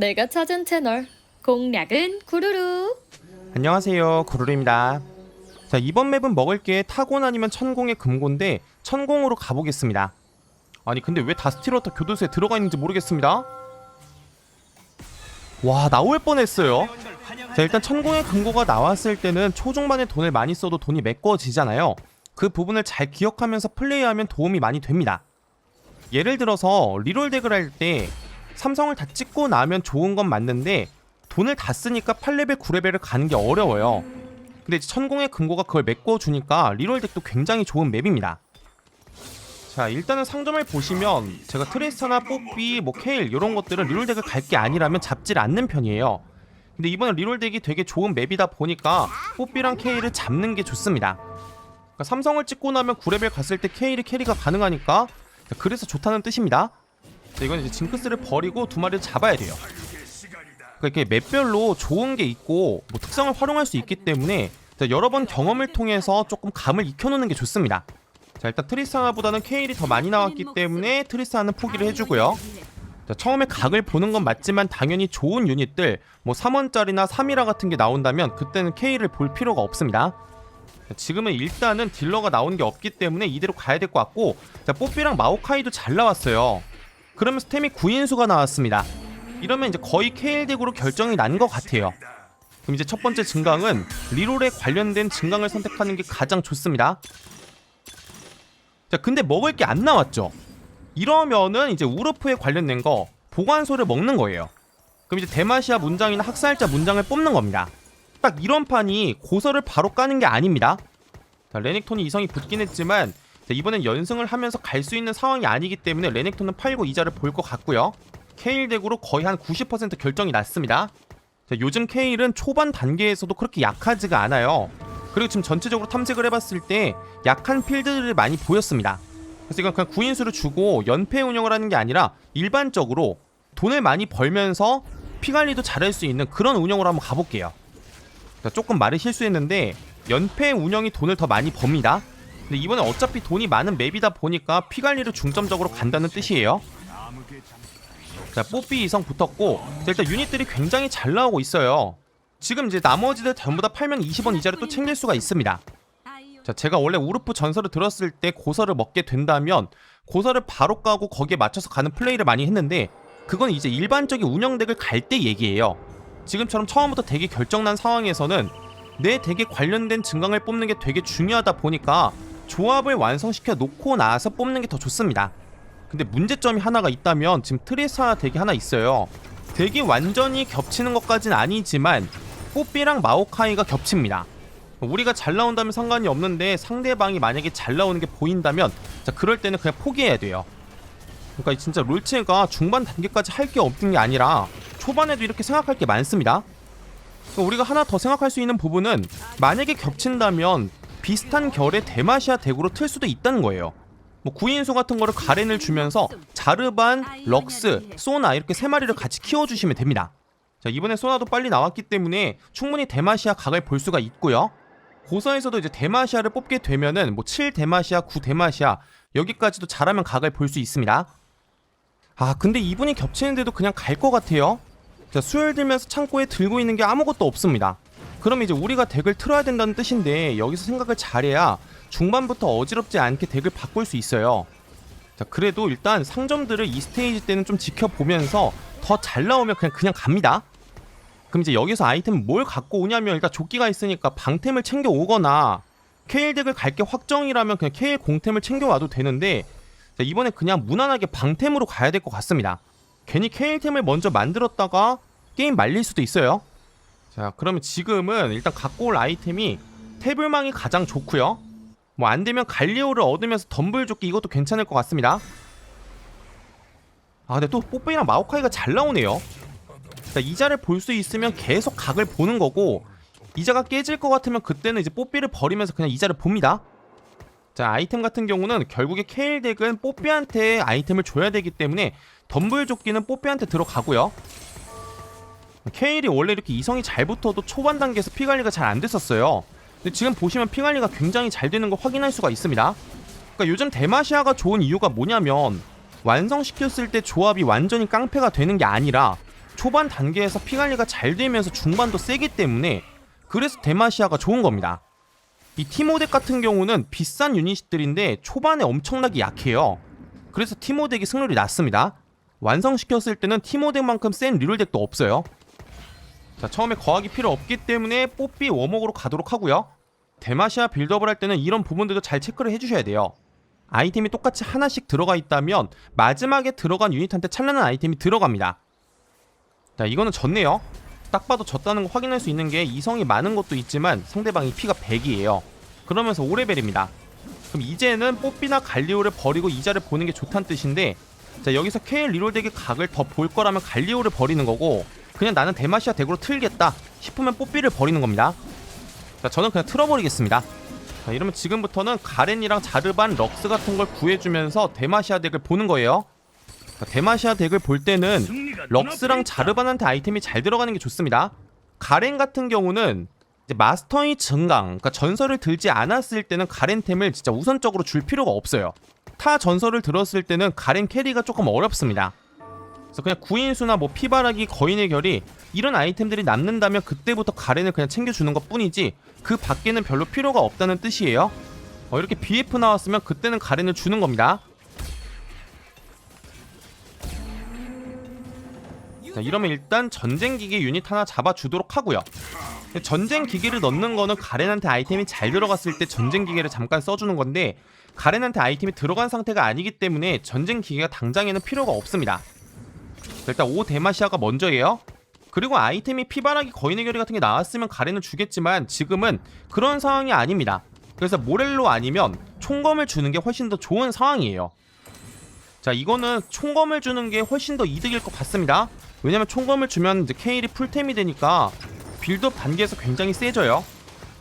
내가 찾은 채널 공략은 구루루. 안녕하세요. 구루루입니다. 자 이번 맵은 먹을 게 타곤 아니면 천공의 금고인데 천공으로 가보겠습니다. 아니 근데 왜 다스티러터 교도소에 들어가 있는지 모르겠습니다. 와 나올 뻔했어요. 자 일단 천공의 금고가 나왔을 때는 초중반에 돈을 많이 써도 돈이 메꿔지잖아요. 그 부분을 잘 기억하면서 플레이하면 도움이 많이 됩니다. 예를 들어서 리롤 덱을 할 때 삼성을 다 찍고 나면 좋은 건 맞는데 돈을 다 쓰니까 8레벨, 9레벨을 가는 게 어려워요. 근데 천공의 금고가 그걸 메꿔주니까 리롤 덱도 굉장히 좋은 맵입니다. 자 일단은 상점을 보시면 제가 트레이스나 뽀삐, 뭐 케일 이런 것들은 리롤 덱을 갈 게 아니라면 잡질 않는 편이에요. 근데 이번에 리롤 덱이 되게 좋은 맵이다 보니까 뽀삐랑 케일을 잡는 게 좋습니다. 그러니까 삼성을 찍고 나면 9레벨 갔을 때 케일이 캐리가 가능하니까 자, 그래서 좋다는 뜻입니다. 자, 이건 이제 징크스를 버리고 두 마리를 잡아야 돼요. 그러니까 이렇게 맵별로 좋은 게 있고 뭐 특성을 활용할 수 있기 때문에 자, 여러 번 경험을 통해서 조금 감을 익혀놓는 게 좋습니다. 자 일단 트리스하나보다는 케일이 더 많이 나왔기 때문에 트리스하는 포기를 해주고요. 자, 처음에 각을 보는 건 맞지만 당연히 좋은 유닛들 뭐 3원짜리나 3이라 같은 게 나온다면 그때는 케일을 볼 필요가 없습니다. 자, 지금은 일단은 딜러가 나온 게 없기 때문에 이대로 가야 될 것 같고 자, 뽀삐랑 마오카이도 잘 나왔어요. 그러면 스템이 9인수가 나왔습니다. 이러면 이제 거의 케일 덱으로 결정이 난 것 같아요. 그럼 이제 첫 번째 증강은 리롤에 관련된 증강을 선택하는 게 가장 좋습니다. 자, 근데 먹을 게 안 나왔죠. 이러면은 이제 우르프에 관련된 거 보관소를 먹는 거예요. 그럼 이제 대마시아 문장이나 학살자 문장을 뽑는 겁니다. 딱 이런 판이 고서를 바로 까는 게 아닙니다. 자, 레넥톤이 이성이 붙긴 했지만 자, 이번엔 연승을 하면서 갈 수 있는 상황이 아니기 때문에 레넥톤은 팔고 이자를 볼 것 같고요. 케일 덱으로 거의 한 90% 결정이 났습니다. 자, 요즘 케일은 초반 단계에서도 그렇게 약하지가 않아요. 그리고 지금 전체적으로 탐색을 해봤을 때 약한 필드를 많이 보였습니다. 그래서 이건 그냥 구인수를 주고 연패 운영을 하는 게 아니라 일반적으로 돈을 많이 벌면서 피 관리도 잘할 수 있는 그런 운영으로 한번 가볼게요. 자, 조금 말을 실수했는데 연패 운영이 돈을 더 많이 법니다. 근데 이번에 어차피 돈이 많은 맵이다 보니까 피 관리를 중점적으로 간다는 뜻이에요. 자, 뽀삐 이성 붙었고 자, 일단 유닛들이 굉장히 잘 나오고 있어요. 지금 이제 나머지들 전부 다 팔면 20원 이자를 또 챙길 수가 있습니다. 자, 제가 원래 우르프 전설을 들었을 때 고서를 먹게 된다면 고서를 바로 까고 거기에 맞춰서 가는 플레이를 많이 했는데 그건 이제 일반적인 운영덱을 갈 때 얘기예요. 지금처럼 처음부터 덱이 결정난 상황에서는 내 덱에 관련된 증강을 뽑는 게 되게 중요하다 보니까 조합을 완성시켜 놓고 나서 뽑는 게 더 좋습니다. 근데 문제점이 하나가 있다면 지금 트레사 덱이 하나 있어요. 덱이 완전히 겹치는 것까진 아니지만 뽀삐랑 마오카이가 겹칩니다. 우리가 잘 나온다면 상관이 없는데 상대방이 만약에 잘 나오는 게 보인다면 자 그럴 때는 그냥 포기해야 돼요. 그러니까 진짜 롤체가 중반 단계까지 할 게 없는 게 아니라 초반에도 이렇게 생각할 게 많습니다. 그러니까 우리가 하나 더 생각할 수 있는 부분은 만약에 겹친다면 비슷한 결의 대마시아 덱으로 틀 수도 있다는 거예요. 뭐 구인수 같은 거를 가렌을 주면서 자르반, 럭스, 소나 이렇게 세 마리를 같이 키워주시면 됩니다. 자 이번에 소나도 빨리 나왔기 때문에 충분히 대마시아 각을 볼 수가 있고요. 고서에서도 이제 대마시아를 뽑게 되면은 뭐 7 대마시아, 9 대마시아 여기까지도 잘하면 각을 볼 수 있습니다. 아 근데 이분이 겹치는데도 그냥 갈 것 같아요. 자 수혈 들면서 창고에 들고 있는 게 아무것도 없습니다. 그럼 이제 우리가 덱을 틀어야 된다는 뜻인데 여기서 생각을 잘해야 중반부터 어지럽지 않게 덱을 바꿀 수 있어요. 자 그래도 일단 상점들을 이 스테이지 때는 좀 지켜보면서 더 잘 나오면 그냥 그냥 갑니다. 그럼 이제 여기서 아이템 뭘 갖고 오냐면 일단 조끼가 있으니까 방템을 챙겨 오거나 케일 덱을 갈 게 확정이라면 그냥 케일 공템을 챙겨 와도 되는데 자, 이번에 그냥 무난하게 방템으로 가야 될 것 같습니다. 괜히 케일템을 먼저 만들었다가 게임 말릴 수도 있어요. 자 그러면 지금은 일단 갖고 올 아이템이 태블망이 가장 좋고요. 뭐 안되면 갈리오를 얻으면서 덤블 조끼 이것도 괜찮을 것 같습니다. 아 근데 또 뽀뽀이랑 마오카이가 잘 나오네요. 자, 이자를 볼 수 있으면 계속 각을 보는 거고 이자가 깨질 것 같으면 그때는 이제 뽀삐를 버리면서 그냥 이자를 봅니다. 자 아이템 같은 경우는 결국에 케일 덱은 뽀삐한테 아이템을 줘야 되기 때문에 덤블 조끼는 뽀삐한테 들어가고요. 케일이 원래 이렇게 이성이 잘 붙어도 초반 단계에서 피 관리가 잘 안 됐었어요. 근데 지금 보시면 피 관리가 굉장히 잘 되는 거 확인할 수가 있습니다. 그러니까 요즘 대마시아가 좋은 이유가 뭐냐면 완성시켰을 때 조합이 완전히 깡패가 되는 게 아니라 초반 단계에서 피 관리가 잘 되면서 중반도 세기 때문에 그래서 데마시아가 좋은 겁니다. 이 티모덱 같은 경우는 비싼 유닛들인데 초반에 엄청나게 약해요. 그래서 티모덱이 승률이 낮습니다. 완성시켰을 때는 티모덱만큼 센 리롤덱도 없어요. 자 처음에 거하기 필요 없기 때문에 뽀삐 워목으로 가도록 하고요. 데마시아 빌드업을 할 때는 이런 부분들도 잘 체크를 해주셔야 돼요. 아이템이 똑같이 하나씩 들어가 있다면 마지막에 들어간 유닛한테 찬란한 아이템이 들어갑니다. 자 이거는 졌네요. 딱 봐도 졌다는 거 확인할 수 있는 게 이성이 많은 것도 있지만 상대방이 피가 100이에요. 그러면서 5레벨입니다. 그럼 이제는 뽀삐나 갈리오를 버리고 이자를 보는 게 좋다는 뜻인데 자 여기서 KL 리롤 덱의 각을 더 볼 거라면 갈리오를 버리는 거고 그냥 나는 데마시아 덱으로 틀겠다 싶으면 뽀삐를 버리는 겁니다. 자 저는 그냥 틀어버리겠습니다. 자 이러면 지금부터는 가렌이랑 자르반, 럭스 같은 걸 구해주면서 데마시아 덱을 보는 거예요. 자, 데마시아 덱을 볼 때는 럭스랑 자르반한테 아이템이 잘 들어가는 게 좋습니다. 가렌 같은 경우는 마스터의 증강, 그러니까 전설을 들지 않았을 때는 가렌템을 진짜 우선적으로 줄 필요가 없어요. 타 전설을 들었을 때는 가렌 캐리가 조금 어렵습니다. 그래서 그냥 구인수나 뭐 피바라기, 거인의 결이 이런 아이템들이 남는다면 그때부터 가렌을 그냥 챙겨주는 것 뿐이지 그 밖에는 별로 필요가 없다는 뜻이에요. 어, 이렇게 BF 나왔으면 그때는 가렌을 주는 겁니다. 자, 이러면 일단 전쟁 기계 유닛 하나 잡아주도록 하고요. 전쟁 기계를 넣는 거는 가렌한테 아이템이 잘 들어갔을 때 전쟁 기계를 잠깐 써주는 건데 가렌한테 아이템이 들어간 상태가 아니기 때문에 전쟁 기계가 당장에는 필요가 없습니다. 자, 일단 5 데마시아가 먼저예요. 그리고 아이템이 피바라기 거인의 결의 같은 게 나왔으면 가렌을 주겠지만 지금은 그런 상황이 아닙니다. 그래서 모렐로 아니면 총검을 주는 게 훨씬 더 좋은 상황이에요. 자 이거는 총검을 주는 게 훨씬 더 이득일 것 같습니다. 왜냐면 총검을 주면 이제 케일이 풀템이 되니까 빌드업 단계에서 굉장히 세져요.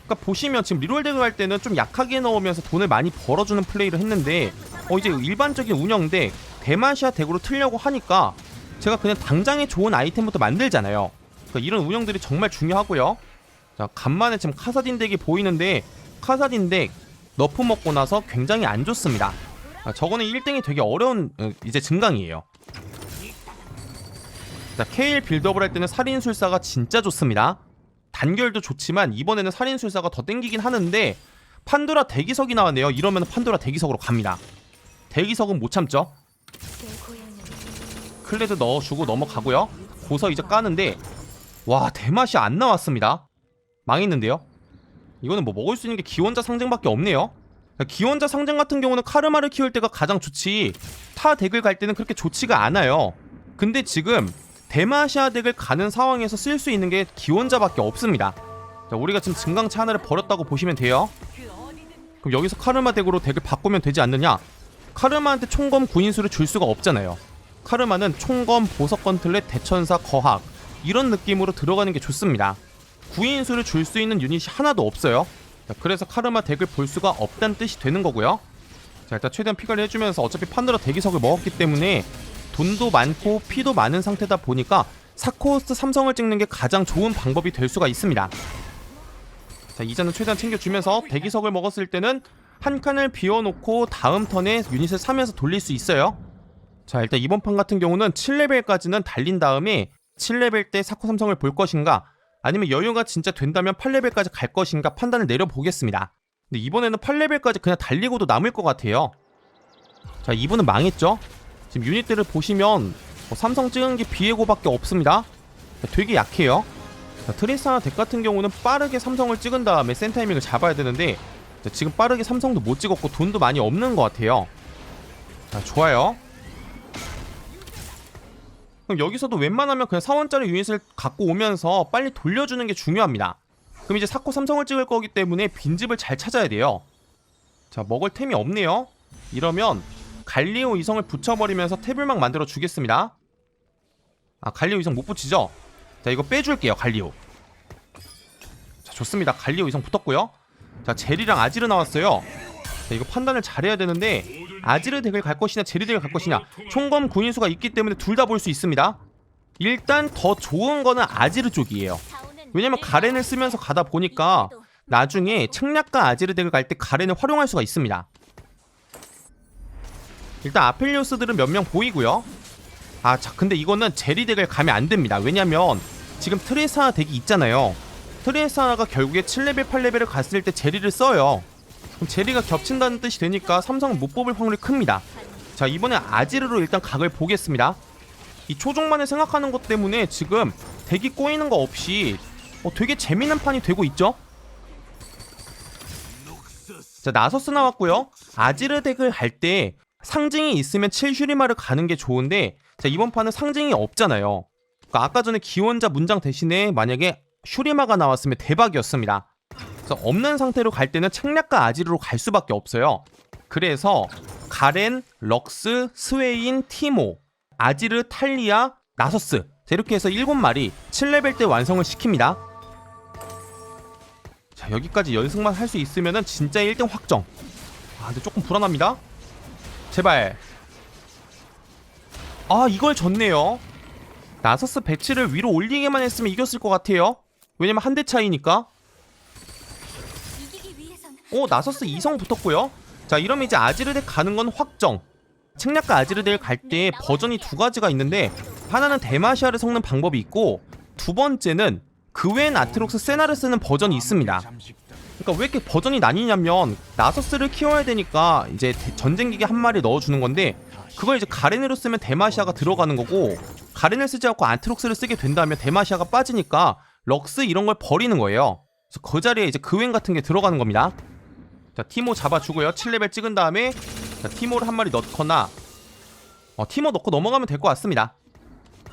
그러니까 보시면 지금 리롤 덱을 할 때는 좀 약하게 넣으면서 돈을 많이 벌어주는 플레이를 했는데 어 이제 일반적인 운영 덱 데마시아 덱으로 틀려고 하니까 제가 그냥 당장에 좋은 아이템부터 만들잖아요. 그러니까 이런 운영들이 정말 중요하고요. 자 간만에 지금 카사딘 덱이 보이는데 카사딘 덱 너프 먹고 나서 굉장히 안 좋습니다. 아, 저거는 1등이 되게 어려운 어, 이제 증강이에요. 자, 케일 빌드업을 할 때는 살인술사가 진짜 좋습니다. 단결도 좋지만 이번에는 살인술사가 더 땡기긴 하는데 판도라 대기석이 나왔네요. 이러면 판도라 대기석으로 갑니다. 대기석은 못 참죠. 클레드 넣어주고 넘어가고요. 고서 이제 까는데 와 대맛이 안 나왔습니다. 망했는데요. 이거는 뭐 먹을 수 있는 게 기원자 상징밖에 없네요. 기원자 상징 같은 경우는 카르마를 키울 때가 가장 좋지 타 덱을 갈 때는 그렇게 좋지가 않아요. 근데 지금 데마시아 덱을 가는 상황에서 쓸 수 있는 게 기원자밖에 없습니다. 자, 우리가 지금 증강차 하나를 버렸다고 보시면 돼요. 그럼 여기서 카르마 덱으로 덱을 바꾸면 되지 않느냐? 카르마한테 총검 구인수를 줄 수가 없잖아요. 카르마는 총검, 보석 건틀렛, 대천사, 거학 이런 느낌으로 들어가는 게 좋습니다. 구인수를 줄 수 있는 유닛이 하나도 없어요. 자, 그래서 카르마 덱을 볼 수가 없다는 뜻이 되는 거고요. 자 일단 최대한 피관리 해주면서 어차피 판도라 대기석을 먹었기 때문에 돈도 많고 피도 많은 상태다 보니까 사코스트 삼성을 찍는 게 가장 좋은 방법이 될 수가 있습니다. 자 이자는 최대한 챙겨주면서 대기석을 먹었을 때는 한 칸을 비워놓고 다음 턴에 유닛을 사면서 돌릴 수 있어요. 자 일단 이번 판 같은 경우는 7레벨까지는 달린 다음에 7레벨 때 사코 삼성을 볼 것인가 아니면 여유가 진짜 된다면 8레벨까지 갈 것인가 판단을 내려보겠습니다. 근데 이번에는 8레벨까지 그냥 달리고도 남을 것 같아요. 자 이분은 망했죠? 지금 유닛들을 보시면 뭐 삼성 찍은 게 비에고밖에 없습니다. 되게 약해요. 자, 트리스나 덱 같은 경우는 빠르게 삼성을 찍은 다음에 센 타이밍을 잡아야 되는데 자, 지금 빠르게 삼성도 못 찍었고 돈도 많이 없는 것 같아요. 자, 좋아요. 그럼 여기서도 웬만하면 그냥 사원짜리 유닛을 갖고 오면서 빨리 돌려주는 게 중요합니다. 그럼 이제 사코 삼성을 찍을 거기 때문에 빈집을 잘 찾아야 돼요. 자, 먹을 템이 없네요. 이러면 갈리오 이성을 붙여버리면서 태블막 만들어 주겠습니다. 아 갈리오 이성 못 붙이죠? 자 이거 빼줄게요 갈리오. 자 좋습니다. 갈리오 이성 붙었고요. 자 제리랑 아지르 나왔어요. 자 이거 판단을 잘해야 되는데 아지르 덱을 갈 것이냐 제리 덱을 갈 것이냐 총검 군인수가 있기 때문에 둘 다 볼 수 있습니다. 일단 더 좋은 거는 아지르 쪽이에요. 왜냐면 가렌을 쓰면서 가다 보니까 나중에 책략과 아지르 덱을 갈 때 가렌을 활용할 수가 있습니다. 일단 아펠리오스들은 몇 명 보이고요. 아, 자, 근데 이거는 제리 덱을 가면 안 됩니다. 왜냐면 지금 트레이사 덱이 있잖아요. 트레이사가 결국에 7레벨, 8레벨을 갔을 때 제리를 써요. 그럼 제리가 겹친다는 뜻이 되니까 삼성은 못 뽑을 확률이 큽니다. 자, 이번에 아지르로 일단 각을 보겠습니다. 이 초중반을 생각하는 것 때문에 지금 덱이 꼬이는 거 없이 어, 되게 재밌는 판이 되고 있죠? 자, 나서스 나왔고요. 아지르 덱을 할 때 상징이 있으면 7슈리마를 가는 게 좋은데 자, 이번 판은 상징이 없잖아요. 그러니까 아까 전에 기원자 문장 대신에 만약에 슈리마가 나왔으면 대박이었습니다. 그래서 없는 상태로 갈 때는 책략과 아지르로 갈 수밖에 없어요. 그래서 가렌, 럭스, 스웨인, 티모, 아지르, 탈리아, 나서스 자, 이렇게 해서 7마리 7레벨 때 완성을 시킵니다. 자 여기까지 연승만 할 수 있으면은 진짜 1등 확정. 아 근데 조금 불안합니다. 제발. 아 이걸 졌네요. 나서스 배치를 위로 올리기만 했으면 이겼을 것 같아요. 왜냐면 한 대 차이니까. 오 나서스 2성 붙었고요. 자 이러면 이제 아지르덱 가는 건 확정. 책략과 아지르덱 갈 때 버전이 두 가지가 있는데 하나는 데마시아를 섞는 방법이 있고 두 번째는 그 외엔 아트록스 세나를 쓰는 버전이 있습니다. 그러니까 왜 이렇게 버전이 나뉘냐면 나서스를 키워야 되니까 이제 대- 전쟁기계 한 마리 넣어주는 건데 그걸 이제 가렌으로 쓰면 데마시아가 들어가는 거고 가렌을 쓰지 않고 아트록스를 쓰게 된다면 데마시아가 빠지니까 럭스 이런 걸 버리는 거예요. 그래서 그 자리에 이제 그웬 같은 게 들어가는 겁니다. 자 티모 잡아주고요. 7레벨 찍은 다음에 자, 티모를 한 마리 넣거나 어, 티모 넣고 넘어가면 될 것 같습니다.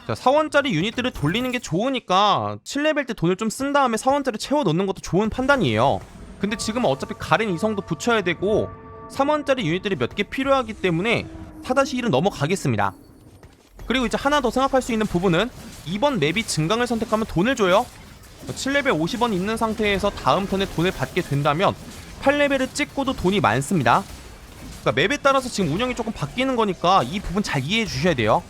자, 4원짜리 유닛들을 돌리는 게 좋으니까 7레벨 때 돈을 좀 쓴 다음에 4원짜리 채워 넣는 것도 좋은 판단이에요. 근데 지금은 어차피 가렌 이성도 붙여야 되고 3원짜리 유닛들이 몇 개 필요하기 때문에 4-1은 넘어가겠습니다. 그리고 이제 하나 더 생각할 수 있는 부분은 이번 맵이 증강을 선택하면 돈을 줘요. 7레벨 50원 있는 상태에서 다음 턴에 돈을 받게 된다면 8레벨을 찍고도 돈이 많습니다. 그러니까 맵에 따라서 지금 운영이 조금 바뀌는 거니까 이 부분 잘 이해해 주셔야 돼요.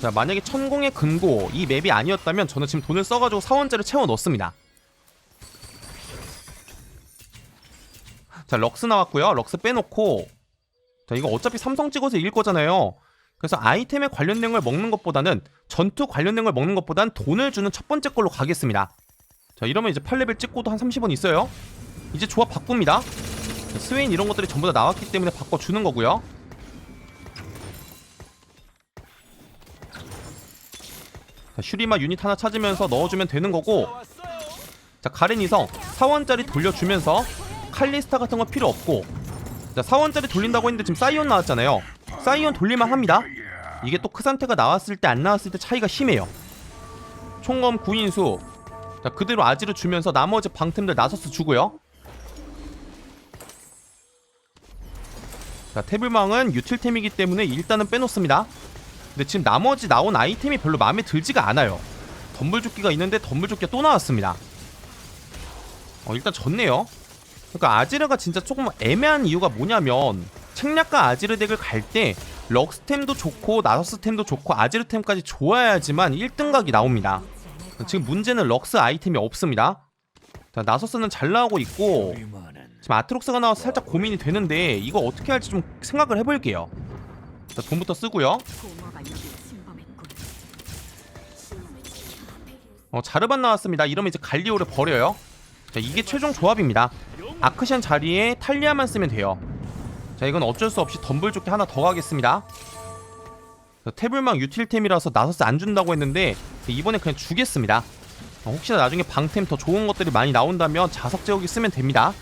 자 만약에 천공의 근고 이 맵이 아니었다면 저는 지금 돈을 써가지고 4원짜리 채워 넣습니다. 자 럭스 나왔고요. 럭스 빼놓고 자 이거 어차피 삼성 찍어서 이길 거잖아요. 그래서 아이템에 관련된 걸 먹는 것보다는 전투 관련된 걸 먹는 것보단 돈을 주는 첫 번째 걸로 가겠습니다. 자 이러면 이제 8레벨 찍고도 한 30원 있어요. 이제 조합 바꿉니다. 자, 스웨인 이런 것들이 전부 다 나왔기 때문에 바꿔주는 거고요. 자, 슈리마 유닛 하나 찾으면서 넣어주면 되는 거고. 자 가렌 이성 4원짜리 돌려주면서 칼리스타 같은 거 필요 없고. 자 4원짜리 돌린다고 했는데 지금 사이온 나왔잖아요. 사이온 돌릴만 합니다. 이게 또 크산테가 나왔을 때 안 나왔을 때 차이가 심해요. 총검 구인수. 자 그대로 아지를 주면서 나머지 방템들 나서스 주고요 자 태블망은 유틸템이기 때문에 일단은 빼놓습니다. 근데 지금 나머지 나온 아이템이 별로 마음에 들지가 않아요. 덤불조끼가 있는데 덤불조끼가 또 나왔습니다. 어 일단 졌네요. 그러니까 아지르가 진짜 조금 애매한 이유가 뭐냐면 책략과 아지르 덱을 갈 때 럭스템도 좋고 나서스템도 좋고 아지르템까지 좋아야지만 1등각이 나옵니다. 지금 문제는 럭스 아이템이 없습니다. 자 나서스는 잘 나오고 있고 지금 아트록스가 나와서 살짝 고민이 되는데 이거 어떻게 할지 좀 생각을 해볼게요 자 돈부터 쓰고요. 어, 자르반 나왔습니다. 이러면 이제 갈리오를 버려요. 자, 이게 최종 조합입니다. 아크샨 자리에 탈리아만 쓰면 돼요. 자, 이건 어쩔 수 없이 덤블 조끼 하나 더 가겠습니다. 자, 태블망 유틸템이라서 나서스 안 준다고 했는데 이번에 그냥 주겠습니다. 어, 혹시나 나중에 방템 더 좋은 것들이 많이 나온다면 자석 제어기 쓰면 됩니다.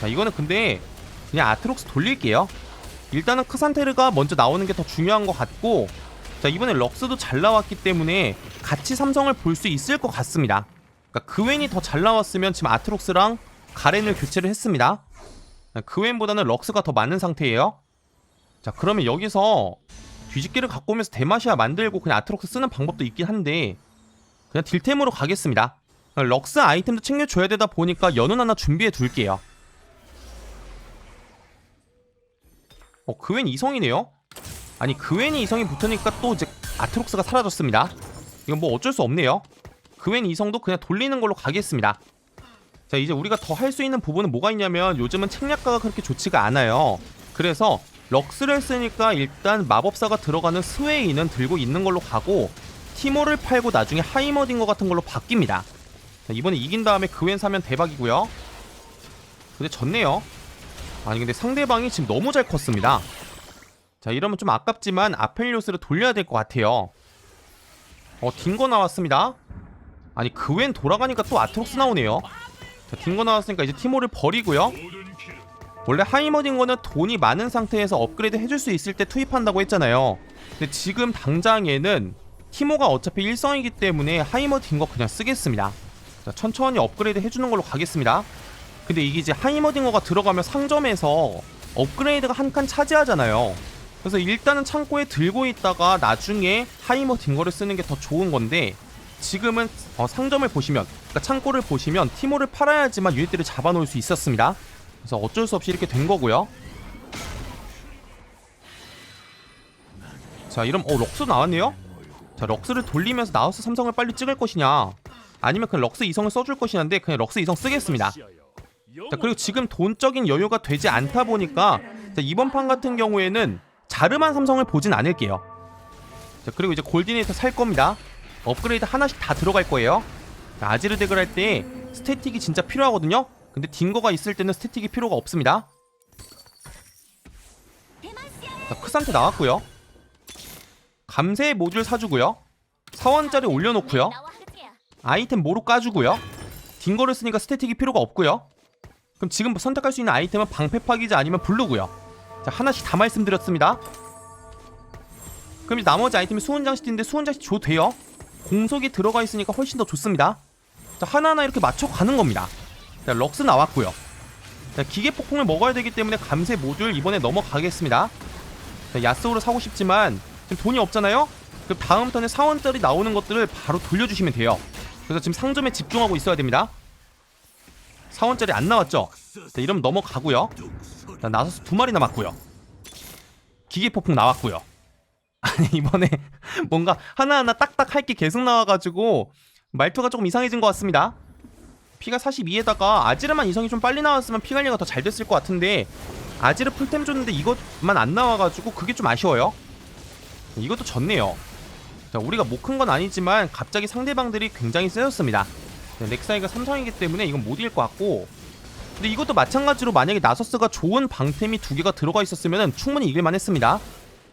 자, 이거는 근데 그냥 아트록스 돌릴게요. 일단은 크산테르가 먼저 나오는 게 더 중요한 것 같고 자 이번에 럭스도 잘 나왔기 때문에 같이 삼성을 볼 수 있을 것 같습니다. 그러니까 그웬이 더 잘 나왔으면 지금 아트록스랑 가렌을 교체를 했습니다. 그웬보다는 럭스가 더 많은 상태예요. 자 그러면 여기서 뒤집기를 갖고 오면서 데마시아 만들고 그냥 아트록스 쓰는 방법도 있긴 한데 그냥 딜템으로 가겠습니다. 럭스 아이템도 챙겨줘야 되다 보니까 연운 하나 준비해 둘게요. 어 그웬 이성이네요. 아니 그웬이 이성이 붙으니까 또 이제 아트록스가 사라졌습니다. 이건 뭐 어쩔 수 없네요. 그웬 이성도 그냥 돌리는 걸로 가겠습니다. 자 이제 우리가 더 할 수 있는 부분은 뭐가 있냐면 요즘은 책략가가 그렇게 좋지가 않아요. 그래서 럭스를 쓰니까 일단 마법사가 들어가는 스웨이는 들고 있는 걸로 가고 티모를 팔고 나중에 하이머딩거 같은 걸로 바뀝니다. 자, 이번에 이긴 다음에 그웬 사면 대박이고요. 근데 졌네요. 아니 근데 상대방이 지금 너무 잘 컸습니다. 자 이러면 좀 아깝지만 아펠리오스를 돌려야 될 것 같아요. 어 딩거 나왔습니다. 아니 그 웬 돌아가니까 또 아트록스 나오네요. 자 딩거 나왔으니까 이제 티모를 버리고요. 원래 하이머 딩거는 돈이 많은 상태에서 업그레이드 해줄 수 있을 때 투입한다고 했잖아요. 근데 지금 당장 에는 티모가 어차피 일성이기 때문에 하이머 딩거 그냥 쓰겠습니다. 자, 천천히 업그레이드 해주는 걸로 가겠습니다. 근데 이게 이제 하이머딩거가 들어가면 상점에서 업그레이드가 한 칸 차지하잖아요. 그래서 일단은 창고에 들고 있다가 나중에 하이머딩거를 쓰는 게 더 좋은 건데 지금은 어, 상점을 보시면 그러니까 창고를 보시면 티모를 팔아야지만 유닛들을 잡아놓을 수 있었습니다. 그래서 어쩔 수 없이 이렇게 된 거고요. 자, 이럼 어 럭스 나왔네요. 자, 럭스를 돌리면서 나우스 삼성을 빨리 찍을 것이냐, 아니면 그냥 럭스 이성을 써줄 것이냐인데 그냥 럭스 이성 쓰겠습니다. 자, 그리고 지금 돈적인 여유가 되지 않다 보니까 자, 이번 판 같은 경우에는 자르만 삼성을 보진 않을게요. 자, 그리고 이제 골디네이터 살 겁니다. 업그레이드 하나씩 다 들어갈 거예요. 자, 아지르 덱을 할 때 스태틱이 진짜 필요하거든요. 근데 딩거가 있을 때는 스태틱이 필요가 없습니다. 자, 크산테 나왔고요. 감세 모듈 사주고요. 사원짜리 올려놓고요. 아이템 모로 까주고요. 딩거를 쓰니까 스태틱이 필요가 없고요. 그럼 지금 선택할 수 있는 아이템은 방패 파기자 아니면 블루고요. 자 하나씩 다 말씀드렸습니다. 그럼 이제 나머지 아이템이 수은장식인데 수은장식 줘도 돼요. 공속이 들어가 있으니까 훨씬 더 좋습니다. 자 하나하나 이렇게 맞춰 가는 겁니다. 자 럭스 나왔고요. 자 기계 폭풍을 먹어야 되기 때문에 감세 모듈 이번에 넘어가겠습니다. 자 야스오를 사고 싶지만 지금 돈이 없잖아요. 그럼 다음 턴에 사원짜리 나오는 것들을 바로 돌려주시면 돼요. 그래서 지금 상점에 집중하고 있어야 됩니다. 사원짜리 안 나왔죠? 자, 이러면 넘어가고요. 자, 나서스 두 마리 남았고요. 기계폭풍 나왔고요. 아니 이번에 뭔가 하나하나 딱딱 할 게 계속 나와가지고 말투가 조금 이상해진 것 같습니다. 피가 42에다가 아지르만 이성이 좀 빨리 나왔으면 피 관리가 더 잘 됐을 것 같은데 아지르 풀템 줬는데 이것만 안 나와가지고 그게 좀 아쉬워요. 이것도 졌네요. 자, 우리가 못 큰 건 아니지만 갑자기 상대방들이 굉장히 세졌습니다. 네, 넥사이가 삼성이기 때문에 이건 못 이길 것 같고 근데 이것도 마찬가지로 만약에 나서스가 좋은 방템이 두 개가 들어가 있었으면 충분히 이길만 했습니다.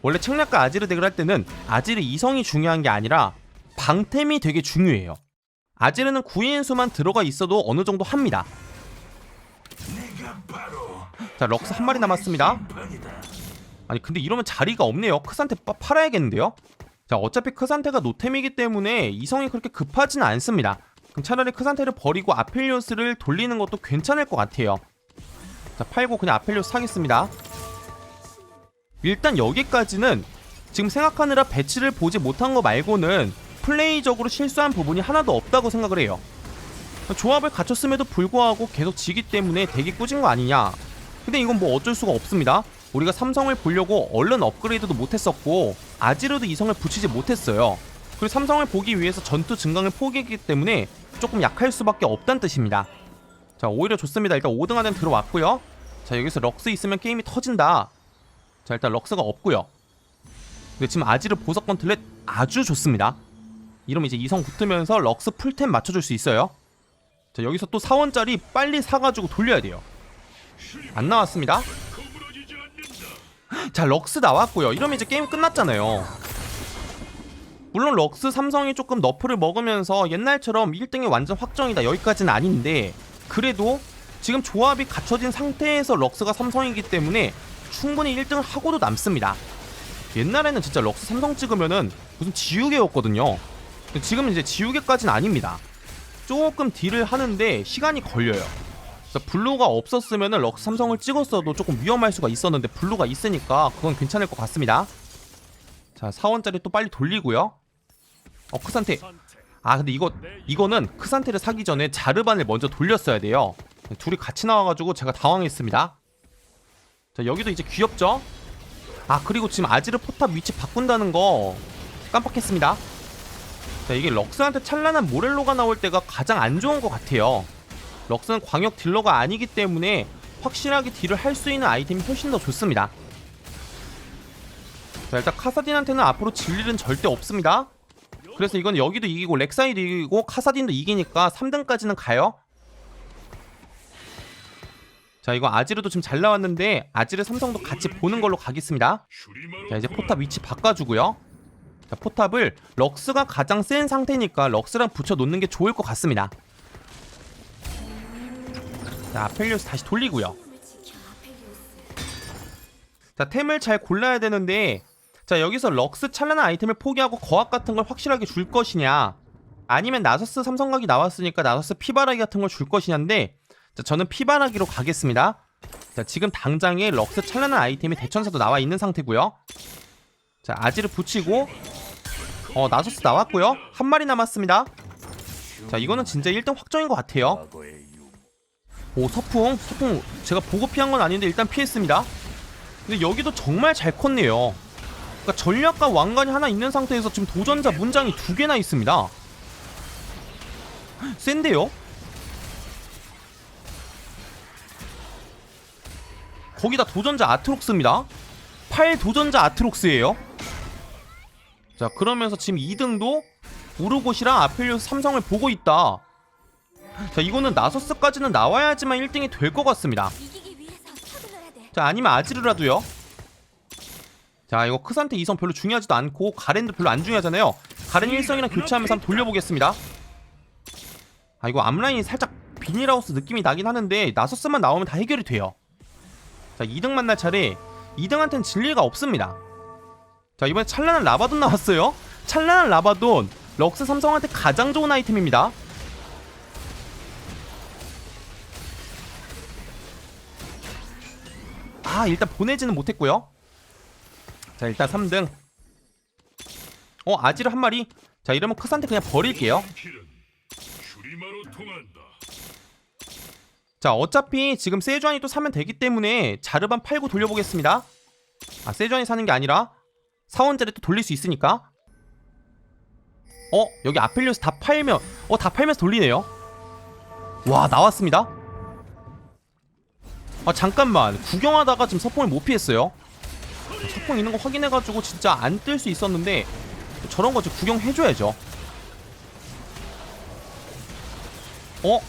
원래 책략과 아지르 덱을 할 때는 아지르 이성이 중요한 게 아니라 방템이 되게 중요해요. 아지르는 구인수만 들어가 있어도 어느 정도 합니다. 자 럭스 한 마리 남았습니다. 아니 근데 이러면 자리가 없네요. 크산테 빠- 팔아야겠는데요. 자 어차피 크산테가 노템이기 때문에 이성이 그렇게 급하지는 않습니다. 차라리 크산테를 버리고 아펠리오스를 돌리는 것도 괜찮을 것 같아요. 자 팔고 그냥 아펠리오스 사겠습니다. 일단 여기까지는 지금 생각하느라 배치를 보지 못한 거 말고는 플레이적으로 실수한 부분이 하나도 없다고 생각을 해요. 조합을 갖췄음에도 불구하고 계속 지기 때문에 되게 꾸진 거 아니냐. 근데 이건 뭐 어쩔 수가 없습니다. 우리가 삼성을 보려고 얼른 업그레이드도 못했었고 아지르도 이성을 붙이지 못했어요. 그리고 삼성을 보기 위해서 전투 증강을 포기했기 때문에 조금 약할 수밖에 없다는 뜻입니다. 자 오히려 좋습니다. 일단 5등 안에 들어왔고요. 자 여기서 럭스 있으면 게임이 터진다. 자 일단 럭스가 없고요. 근데 지금 아지르 보석 건틀렛 아주 좋습니다. 이러면 이제 이성 붙으면서 럭스 풀템 맞춰줄 수 있어요. 자 여기서 또 사원짜리 빨리 사가지고 돌려야 돼요. 안 나왔습니다. 자 럭스 나왔고요. 이러면 이제 게임 끝났잖아요. 물론 럭스 삼성이 조금 너프를 먹으면서 옛날처럼 1등이 완전 확정이다 여기까지는 아닌데 그래도 지금 조합이 갖춰진 상태에서 럭스가 삼성이기 때문에 충분히 1등을 하고도 남습니다. 옛날에는 진짜 럭스 삼성 찍으면은 무슨 지우개였거든요. 지금은 이제 지우개까지는 아닙니다. 조금 딜을 하는데 시간이 걸려요. 블루가 없었으면 럭스 삼성을 찍었어도 조금 위험할 수가 있었는데 블루가 있으니까 그건 괜찮을 것 같습니다. 자, 4원짜리 또 빨리 돌리고요. 어, 크산테. 아, 근데 이거 이거는 크산테를 사기 전에 자르반을 먼저 돌렸어야 돼요. 둘이 같이 나와가지고 제가 당황했습니다. 자, 여기도 이제 귀엽죠? 아, 그리고 지금 아지르 포탑 위치 바꾼다는 거 깜빡했습니다. 자, 이게 럭스한테 찬란한 모렐로가 나올 때가 가장 안 좋은 것 같아요. 럭스는 광역 딜러가 아니기 때문에 확실하게 딜을 할 수 있는 아이템이 훨씬 더 좋습니다. 자 일단 카사딘한테는 앞으로 질 일은 절대 없습니다. 그래서 이건 여기도 이기고 렉사이도 이기고 카사딘도 이기니까 3등까지는 가요. 자 이거 아지르도 지금 잘 나왔는데 아지르 삼성도 같이 보는 걸로 가겠습니다. 자 이제 포탑 위치 바꿔주고요. 자 포탑을 럭스가 가장 센 상태니까 럭스랑 붙여 놓는 게 좋을 것 같습니다. 자 아펠리오스 다시 돌리고요. 자 템을 잘 골라야 되는데 자 여기서 럭스 찬란한 아이템을 포기하고 거학 같은 걸 확실하게 줄 것이냐? 아니면 나서스 삼성각이 나왔으니까 나서스 피바라기 같은 걸 줄 것이냐인데 자 저는 피바라기로 가겠습니다. 자 지금 당장에 럭스 찬란한 아이템이 대천사도 나와 있는 상태고요. 자 아지를 붙이고 어 나서스 나왔고요. 한 마리 남았습니다. 자 이거는 진짜 1등 확정인 것 같아요. 오 서풍 서풍. 제가 보고 피한 건 아닌데 일단 피했습니다. 근데 여기도 정말 잘 컸네요 그러니까 전략과 왕관이 하나 있는 상태에서 지금 도전자 문장이 두 개나 있습니다. 센데요? 거기다 도전자 아트록스입니다. 8 도전자 아트록스예요. 자 그러면서 지금 2등도 우르곳이랑 아펠리오스 삼성을 보고 있다. 자 이거는 나서스까지는 나와야지만 1등이 될 것 같습니다. 자 아니면 아지르라도요 자 이거 크산테 2성 별로 중요하지도 않고 가렌도 별로 안 중요하잖아요. 가렌 1성이랑 교체하면서 한번 돌려보겠습니다. 아 이거 앞라인이 살짝 비닐하우스 느낌이 나긴 하는데 나서스만 나오면 다 해결이 돼요. 자 2등 만날 차례 2등한테는 진리가 없습니다. 자 이번에 찬란한 라바돈 나왔어요. 찬란한 라바돈 럭스 삼성한테 가장 좋은 아이템입니다. 아 일단 보내지는 못했고요 자 일단 3등. 어 아지르 한 마리? 자 이러면 크산테 그냥 버릴게요. 자 어차피 지금 세주안이 또 사면 되기 때문에 자르반 팔고 돌려보겠습니다. 아 세주안이 사는 게 아니라 사원자리 또 돌릴 수 있으니까. 어 여기 아펠리오스 다 팔면 어 다 팔면서 돌리네요. 와 나왔습니다. 아 잠깐만. 구경하다가 지금 서풍을 못 피했어요 서풍 있는 거 확인해가지고 진짜 안 뜰 수 있었는데 저런 거좀 구경해줘야죠 어?